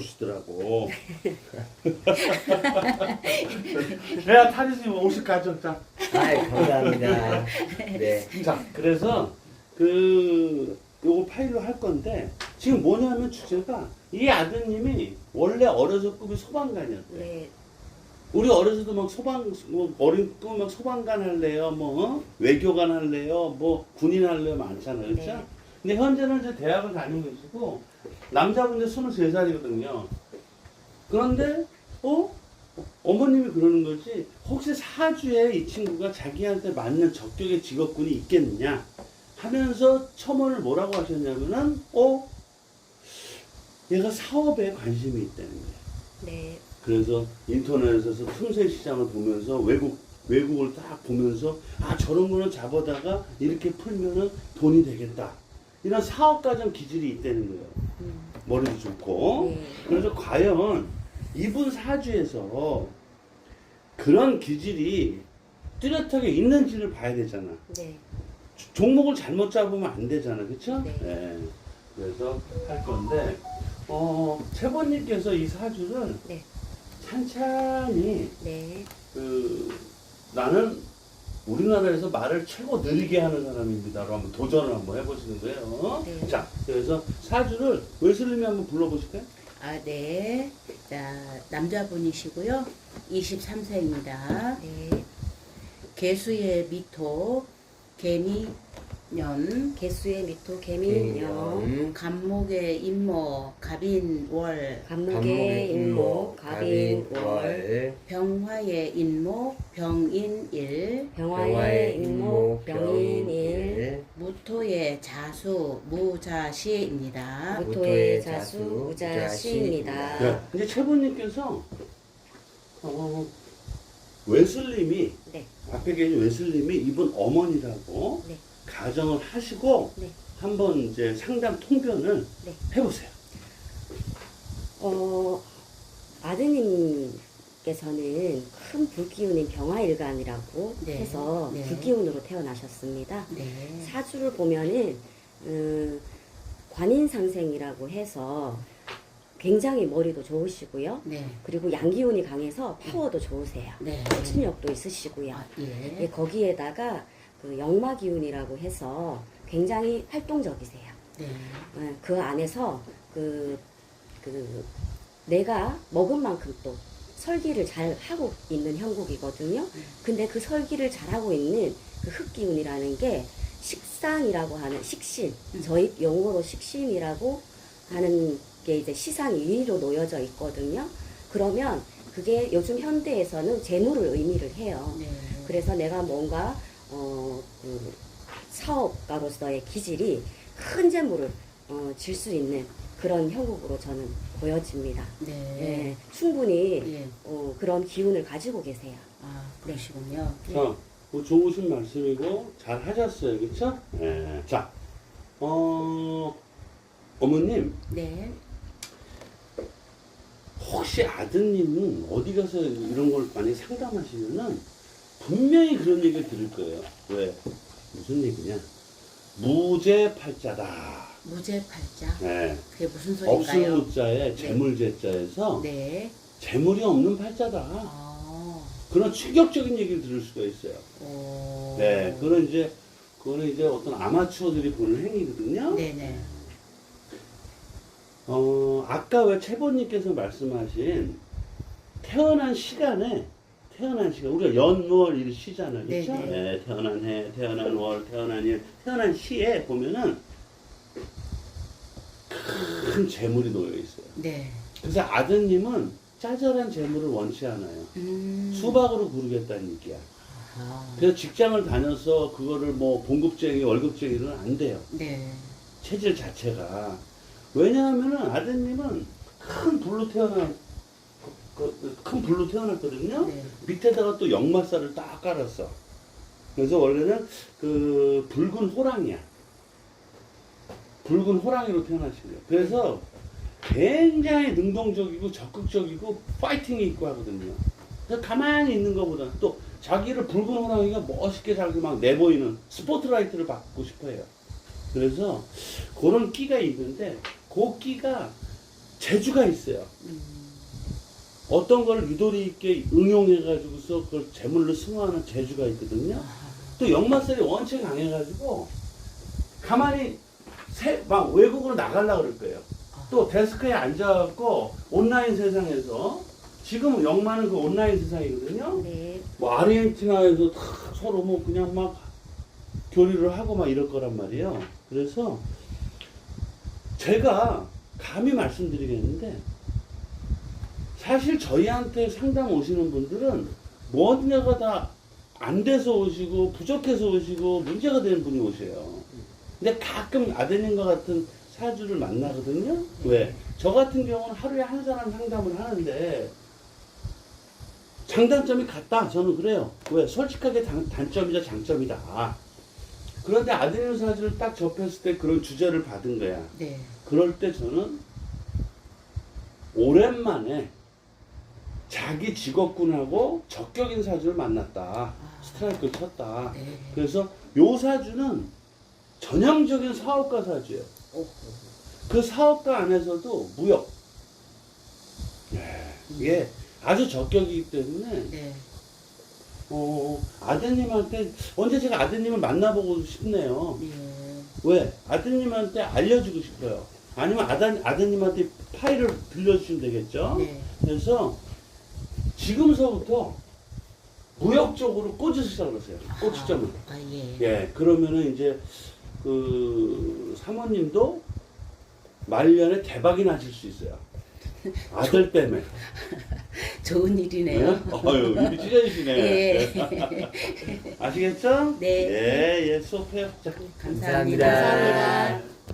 주시더라고. 내가 타리스님 50 가져. 자. 아이 감사합니다. 네. 자, 그래서 그 요거 파일로 할 건데 지금 뭐냐면 주제가 이 아드님이 원래 어려서 꿈이 소방관이었대. 네. 우리 어려서도 막 소방 뭐 어린 꿈막 소방관 할래요, 뭐 어? 외교관 할래요, 뭐 군인 할래요 많잖아요, 그렇죠? 네. 근데 현재는 이제 대학을 다니고 계시고 남자분들 23살이거든요. 그런데 어? 어머님이 그러는 거지 혹시 사주에 이 친구가 자기한테 맞는 적격의 직업군이 있겠느냐 하면서 첨언을 뭐라고 하셨냐면은 어? 얘가 사업에 관심이 있다는 거예요. 네. 그래서 인터넷에서 틈새 시장을 보면서 외국 외국을 딱 보면서 아 저런 거는 잡아다가 이렇게 풀면은 돈이 되겠다 이런 사업 가정 기질이 있다는 거예요. 음. 머리도 좋고 네. 그래서 과연 이분 사주에서 그런 기질이 뚜렷하게 있는지를 봐야 되잖아. 네. 조- 종목을 잘못 잡으면 안 되잖아, 그렇죠? 네. 그래서 할 건데 어 채번님께서 이 사주를 네. 찬찬히 네. 그 나는 우리나라에서 말을 최고 느리게 하는 사람입니다로 한번 도전을 한번 해보시는 거예요. 네. 자, 그래서 사주를 웨슬님이 한번 불러보실까요? 아, 네. 자, 남자분이시고요. 23세입니다. 네. 개수의 미토, 개미 년, 개수의 미토 개미년 간목의 임모, 갑인월, 간목의 인목 갑인월 병화의 인목, 병인일, 병화의 인목 병인일 무토의 자수, 무자시입니다. 무토의 자수 우자시입니다. 네. 이제 최분님께서 어, 웨슬님이 네. 앞에 계신 웨슬님이 이분 어머니라고 네. 가정을 하시고 네. 한번 이제 상담 통변을 네. 해보세요. 어, 아드님께서는 큰 불기운인 병화일간이라고 네. 해서 네. 불기운으로 태어나셨습니다. 네. 사주를 보면은 음, 관인상생이라고 해서 굉장히 머리도 좋으시고요. 네. 그리고 양기운이 강해서 파워도 좋으세요. 네. 추진력도 있으시고요. 아, 예. 예, 거기에다가 그 역마 기운이라고 해서 굉장히 활동적이세요. 네. 예, 그 안에서 그, 그 내가 먹은 만큼 또 설기를 잘 하고 있는 형국이거든요. 근데 그 설기를 잘 하고 있는 그 흑기운이라는 게 식상이라고 하는 식신, 음. 저희 용어로 식신이라고 하는 게 이제 시상 위로 놓여져 있거든요. 그러면 그게 요즘 현대에서는 재물을 의미를 해요. 네. 그래서 내가 뭔가 어, 그 사업가로서의 기질이 큰 재물을 어, 질 수 있는 그런 형국으로 저는 보여집니다. 네. 예, 충분히 예. 어, 그런 기운을 가지고 계세요. 아, 그러시군요. 자, 뭐 좋으신 말씀이고 잘 하셨어요, 그렇죠? 예. 자, 어, 어머님 네. 혹시 아드님은 어디 가서 이런 걸 많이 상담하시면은 분명히 그런 얘기를 들을 거예요. 왜? 무슨 얘기냐? 무죄팔자다. 무죄팔자. 네. 그게 무슨 소리인가요? 없음무자에 재물제자에서 네. 재물이 없는 팔자다. 아. 그런 충격적인 얘기를 들을 수가 있어요. 오. 네, 그거는 이제 그거는 이제 어떤 아마추어들이 보는 행위거든요. 네네. 어, 아까 왜 최보님께서 말씀하신 태어난 시간에 태어난 시간 우리가 연월일 시잖아요, 그렇죠? 네 네. 네, 태어난 해, 태어난 월, 태어난 일, 태어난 시에 보면은 큰 재물이 놓여 있어요. 네. 그래서 아드님은 짜잘한 재물을 원치 않아요. 음. 수박으로 구르겠다는 얘기야. 아. 그래서 직장을 다녀서 그거를 뭐 봉급쟁이, 월급쟁이는 안 돼요. 네. 체질 자체가 왜냐하면은 아드님은 큰 불로 태어난 큰 불로 태어났거든요. 네. 밑에다가 또 역마살을 딱 깔았어. 그래서 원래는 그 붉은 호랑이야. 붉은 호랑이로 태어나신 거예요. 그래서 굉장히 능동적이고 적극적이고 파이팅이 있고 하거든요. 그래서 가만히 있는 것보다 또 자기를 붉은 호랑이가 멋있게 자기 막 내보이는 스포트라이트를 받고 싶어 해요. 그래서 그런 끼가 있는데 그 끼가 재주가 있어요. 음. 어떤 걸 유도리 있게 응용해가지고서 그걸 재물로 승화하는 재주가 있거든요. 아, 또 역마살이 원체 강해가지고 가만히 새, 막 외국으로 나가려고 그럴 거예요. 또 데스크에 앉아갖고 온라인 세상에서 지금 역마는 그 온라인 세상이거든요. 네. 뭐 아르헨티나에서 다 서로 뭐 그냥 막 교류를 하고 막 이럴 거란 말이에요. 그래서 제가 감히 말씀드리겠는데 사실 저희한테 상담 오시는 분들은 뭐냐가 다 안 돼서 오시고 부족해서 오시고 문제가 되는 분이 오세요. 근데 가끔 아드님과 같은 사주를 만나거든요. 왜? 저 같은 경우는 하루에 한 사람 상담을 하는데 장단점이 같다. 저는 그래요. 왜? 솔직하게 단, 단점이자 장점이다. 그런데 아드님 사주를 딱 접했을 때 그런 주제를 받은 거야. 네. 그럴 때 저는 오랜만에 자기 직업군하고 적격인 사주를 만났다. 스트라이크를 쳤다. 네. 그래서 요 사주는 전형적인 사업가 사주예요. 오. 그 사업가 안에서도 무역. 네, 이게 아주 적격이기 때문에 네. 어, 아드님한테 언제 제가 아드님을 만나보고 싶네요. 예. 왜? 아드님한테 알려주고 싶어요. 아니면 아다, 아드님한테 파일을 들려주시면 되겠죠? 네. 그래서 지금서부터 무역 쪽으로 꽂으 시작그러세요 꽂점을. 아, 예. 예, 그러면은 이제 그 사모님도 말년에 대박이 나실 수 있어요. 아들 때문에. 좋은 일이네요. 네? 어유, 일이 찢어지시네. 예. 아시겠죠? 네. 예, 예, 수업해요. 자. 감사합니다. 감사합니다. 감사합니다.